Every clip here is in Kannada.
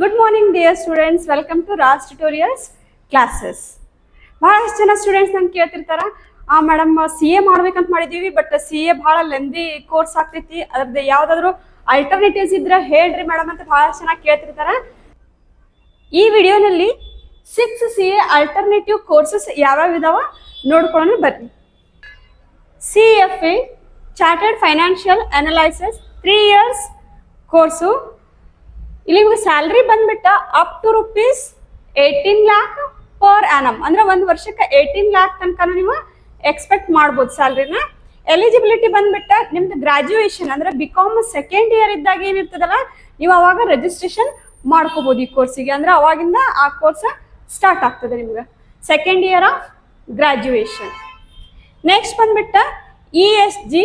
Good morning dear students welcome to Raj tutorials classes ಬಹಳಷ್ಟು ಜನ ಸ್ಟೂಡೆಂಟ್ಸ್ ನಂಗೆ ಕೇಳ್ತಿರ್ತಾರ, ಆ ಮೇಡಮ್ ಸಿ ಎ ಮಾಡ್ಬೇಕಂತ ಮಾಡಿದೀವಿ ಬಟ್ ಸಿ ಎ ಭಾಳ ಲೆಂದಿ ಕೋರ್ಸ್ ಆಗ್ತೈತಿ. ಅದ್ರದ್ದು ಯಾವ್ದಾದ್ರು ಅಲ್ಟರ್ನೇಟಿವ್ಸ್ ಇದ್ರೆ ಹೇಳ್ರಿ ಮೇಡಮ್ ಅಂತ ಬಹಳಷ್ಟು ಜನ ಕೇಳ್ತಿರ್ತಾರ. ಈ ವಿಡಿಯೋನಲ್ಲಿ six C A alternative courses ಯಾವ್ಯಾವ ಇದಾವ ನೋಡ್ಕೊಳ್ಳೋಣ ಬನ್ನಿ. C F A chartered financial analysis three years course ಇಲ್ಲಿ ನಿಮ್ಗೆ ಸ್ಯಾಲ್ರಿ ಬಂದ್ಬಿಟ್ಟ up to rupees eighteen lakh per annum ಅಂದ್ರೆ ಒಂದು ವರ್ಷಕ್ಕೆ ಏಯ್ಟೀನ್ ಲ್ಯಾಕ್ ತನಕ ನೀವು ಎಕ್ಸ್ಪೆಕ್ಟ್ ಮಾಡ್ಬೋದು ಸ್ಯಾಲ್ರಿನ ಎಲಿಜಿಬಿಲಿಟಿ ಬಂದ್ಬಿಟ್ಟ ನಿಮ್ದು ಗ್ರಾಜ್ಯುಯೇಷನ್ ಅಂದ್ರೆ ಬಿ ಕಾಮ್ ಸೆಕೆಂಡ್ ಇಯರ್ ಇದ್ದಾಗ ಏನಿರ್ತದಲ್ಲ, ನೀವು ಅವಾಗ ರಿಜಿಸ್ಟ್ರೇಷನ್ ಮಾಡ್ಕೋಬಹುದು ಈ ಕೋರ್ಸಿಗೆ ಅಂದ್ರೆ ಅವಾಗಿಂದ ಆ ಕೋರ್ಸ್ ಸ್ಟಾರ್ಟ್ ಆಗ್ತದೆ ನಿಮ್ಗೆ. Second year of graduation next ಬಂದ್ಬಿಟ್ಟ ಇ ಎಸ್ ಜಿ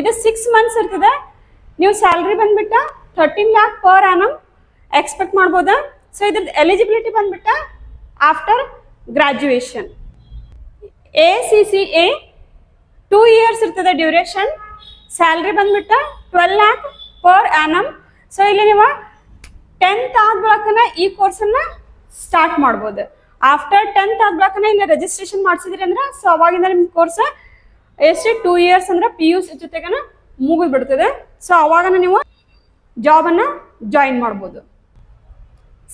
ಇದು ಸಿಕ್ಸ್ ಮಂತ್ಸ್ ಇರ್ತದೆ. ನೀವು ಸ್ಯಾಲ್ರಿ ಬಂದ್ಬಿಟ್ಟ thirteen lakh per annum expect ಮಾಡ್ಬೋದಾ? ಸೊ ಇದ್ರದ್ದು ಎಲಿಜಿಬಿಲಿಟಿ ಬಂದ್ಬಿಟ್ಟ after graduation A C C A two years ಇರ್ತದೆ ಡ್ಯೂರೇಷನ್ ಸ್ಯಾಲ್ರಿ ಬಂದ್ಬಿಟ್ಟ twelve lakh per annum so ಇಲ್ಲಿ ನೀವು ಟೆಂತ್ ಆದ ಈ ಕೋರ್ಸನ್ನ ಸ್ಟಾರ್ಟ್ ಮಾಡ್ಬೋದು. ಆಫ್ಟರ್ ಟೆಂತ್ ಆದ ಇಲ್ಲಿ ರಿಜಿಸ್ಟ್ರೇಷನ್ ಮಾಡಿಸಿದ್ರಿ ಅಂದ್ರೆ ಸೊ ಅವಾಗಿಂದ ನಿಮ್ಮ ಕೋರ್ಸ್ ಎಷ್ಟು? ಟೂ ಇಯರ್ಸ್ ಅಂದ್ರೆ ಪಿ ಯು ಸಿ ಜೊತೆಗನ ಮುಗಿದ್ಬಿಡ್ತದೆ. ಸೊ ಅವಾಗನ ನೀವು ಜಾಬನ್ನು ಜಾಯಿನ್ ಮಾಡ್ಬೋದು.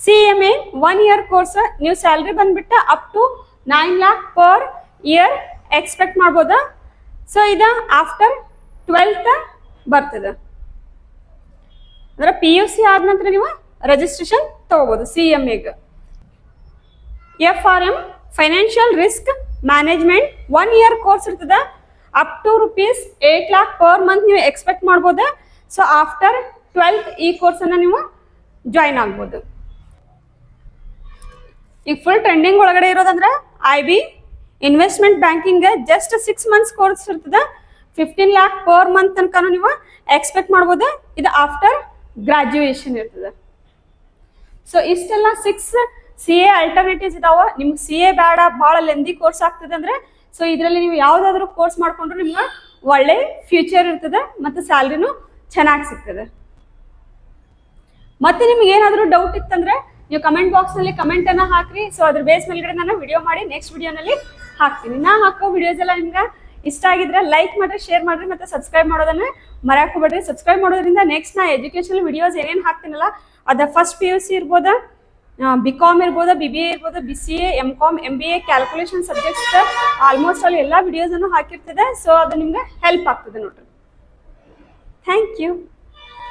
C M A one year course ನೀವು ಸ್ಯಾಲ್ರಿ ಬಂದ್ಬಿಟ್ಟು up to nine lakh per year expect ಮಾಡ್ಬೋದಾ? ಸೊ ಇದು ಆಫ್ಟರ್ ಟ್ವೆಲ್ತ್ ಬರ್ತದೆ. ಅಂದ್ರೆ ಪಿ ಯು ಸಿ ಆದ ನಂತರ ನೀವು ರಿಜಿಸ್ಟ್ರೇಷನ್ ತಗೋಬೋದು ಸಿ ಎಂ ಎಗೆ F R M financial risk management one year course ಇರ್ತದೆ. Up to rupees eight lakh per month ನೀವು ಎಕ್ಸ್ಪೆಕ್ಟ್ ಮಾಡ್ಬೋದು. ಸೊ ಆಫ್ಟರ್ ಟ್ವೆಲ್ತ್ ಈ ಕೋರ್ಸನ್ನು ನೀವು ಜಾಯಿನ್ ಆಗ್ಬೋದು. ಈಗ ಫುಲ್ ಟ್ರೆಂಡಿಂಗ್ ಒಳಗಡೆ ಇರೋದಂದ್ರೆ I B investment banking just six months course ಇರ್ತದೆ. ಫಿಫ್ಟೀನ್ ಲ್ಯಾಕ್ ಪರ್ ಮಂತ್ ತನಕ ನೀವು ಎಕ್ಸ್ಪೆಕ್ಟ್ ಮಾಡ್ಬೋದು. ಇದು ಆಫ್ಟರ್ ಗ್ರಾಜ್ಯುಯೇಷನ್ ಇರ್ತದೆ. ಸೊ ಇಷ್ಟೆಲ್ಲ ಸಿಕ್ಸ್ ಸಿ ಎ ಅಲ್ಟರ್ನೇಟಿವ್ಸ್ ಇದಾವೆ. ನಿಮ್ಗೆ ಸಿ ಎ ಬೇಡ, ಭಾಳ ಲೆಂದಿ ಕೋರ್ಸ್ ಆಗ್ತದೆ ಅಂದ್ರೆ ಸೊ ಇದರಲ್ಲಿ ನೀವು ಯಾವುದಾದ್ರೂ ಕೋರ್ಸ್ ಮಾಡಿಕೊಂಡ್ರೆ ನಿಮ್ಗೆ ಒಳ್ಳೆ ಫ್ಯೂಚರ್ ಇರ್ತದೆ ಮತ್ತು ಸ್ಯಾಲ್ರಿನೂ ಚೆನ್ನಾಗಿ ಸಿಗ್ತದೆ. ಮತ್ತೆ ನಿಮ್ಗೆ ಏನಾದರೂ ಡೌಟ್ ಇತ್ತಂದ್ರೆ ನೀವು ಕಮೆಂಟ್ ಬಾಕ್ಸ್ನಲ್ಲಿ ಕಮೆಂಟ್ ಅನ್ನ ಹಾಕ್ರಿ. ಸೊ ಅದ್ರ ಬೇಸ್ ಮೇಲ್ಗಡೆ ನಾನು ವಿಡಿಯೋ ಮಾಡಿ ನೆಕ್ಸ್ಟ್ ವಿಡಿಯೋನಲ್ಲಿ ಹಾಕ್ತೀನಿ. ನಾ ಹಾಕೋ ವಿಡಿಯೋಸ್ ಎಲ್ಲ ನಿಮ್ಗೆ ಇಷ್ಟ ಆಗಿದ್ರೆ ಲೈಕ್ ಮಾಡ್ರಿ ಶೇರ್ ಮಾಡ್ರಿ ಮತ್ತೆ ಸಬ್ಸ್ಕ್ರೈಬ್ ಮಾಡೋದನ್ನ ಮರ್ಯಾಕ್ ಹೋಗ್ಬೇಡ್ರಿ ಸಬ್ಸ್ಕ್ರೈಬ್ ಮಾಡೋದ್ರಿಂದ ನೆಕ್ಸ್ಟ್ ನಾ ಎಜುಕೇಶನ್ ವಿಡಿಯೋಸ್ ಏನೇನು ಹಾಕ್ತೀನಲ್ಲ, ಅದ ಫಸ್ಟ್ ಪಿ ಯು ಸಿ ಇರ್ಬೋದಾ ಬಿ ಕಾಮ್ ಇರ್ಬೋದು ಬಿ ಬಿ ಎ ಇರ್ಬೋದು B C A M com M B A calculation subjects almost ಅಲ್ಲಿ ಎಲ್ಲ ವಿಡಿಯೋಸನ್ನು ಹಾಕಿರ್ತದೆ. ಸೊ ಅದು ನಿಮ್ಗೆ ಹೆಲ್ಪ್ ಆಗ್ತದೆ ನೋಡ್ರಿ. Thank you